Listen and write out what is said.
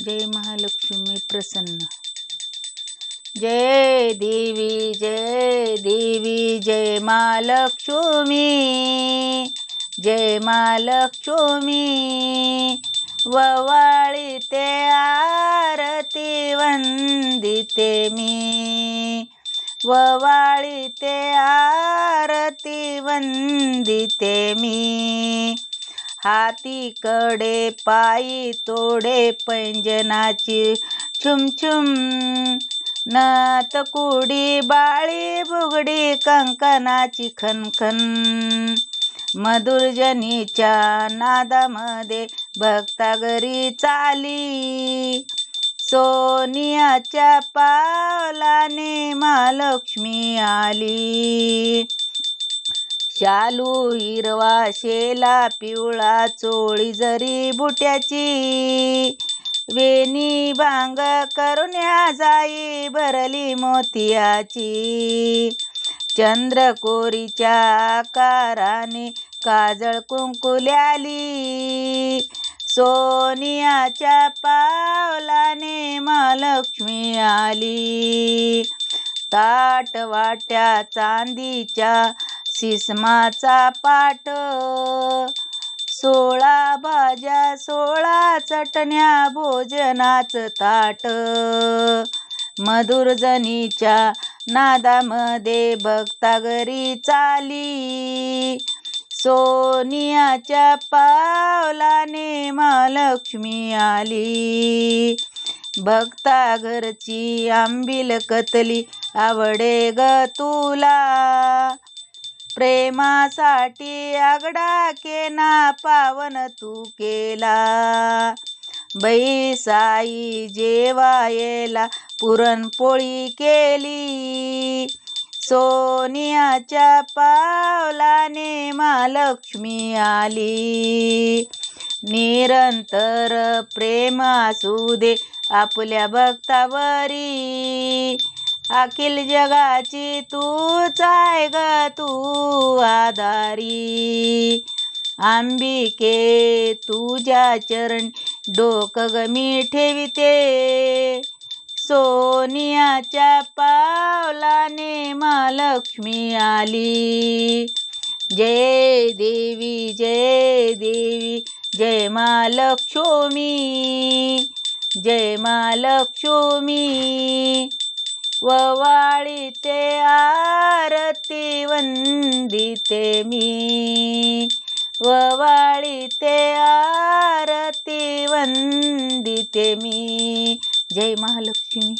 जय महालक्ष्मी प्रसन्न. जय देवी जय देवी जय महालक्ष्मी जय महालक्ष्मी. ववाळी ते आरती वंदिते मी. ववाळी ते आरती वंदिते मी. हाती कडे पायी तोडे पैंजनाची छुमछुम नत कुडी बाळी बुगडी कंकणाची खनखन. मधुरजनीच्या नादामध्ये भक्तागरी चाली. सोनियाच्या पावलाने महालक्ष्मी आली. शालू हिरवा शेला पिवळा चोळी जरी बुट्याची. वेणी भांग करुण्या जाई भरली मोतियाची. चंद्रकोरीच्या आकाराने काजळ कुंकुल्याली. सोनियाच्या पावलाने महालक्ष्मी आली. ताट वाट्या चांदीच्या सिसमाचा पाट सोळा भाज्या सोळा चटण्या भोजनाचं ताट. मधुरजनीच्या नादामध्ये भक्ता घरी चाली. सोनियाच्या पावलाने महालक्ष्मी आली. भक्ता घरची आंबील कतली आवडे ग तुला. प्रेमासाठी आगडा केना पावन तू केला. बैसाई जेवायला पुरणपोळी केली. सोनियाच्या पावलाने महालक्ष्मी आली. निरंतर प्रेम असू दे आपल्या भक्तावरी. अखिल जगाची तूच आहे ग तू आधारी. आंबिके तुझ्या चरण डोक ग मी ठेविते. सोनियाच्या पावलाने महालक्ष्मी आली. जय देवी जय देवी जय महालक्ष्मी जय महालक्ष्मी ववाळी ते आरती वंदिते मी. ववाळी ते आरती वंदिते मी. जय महालक्ष्मी.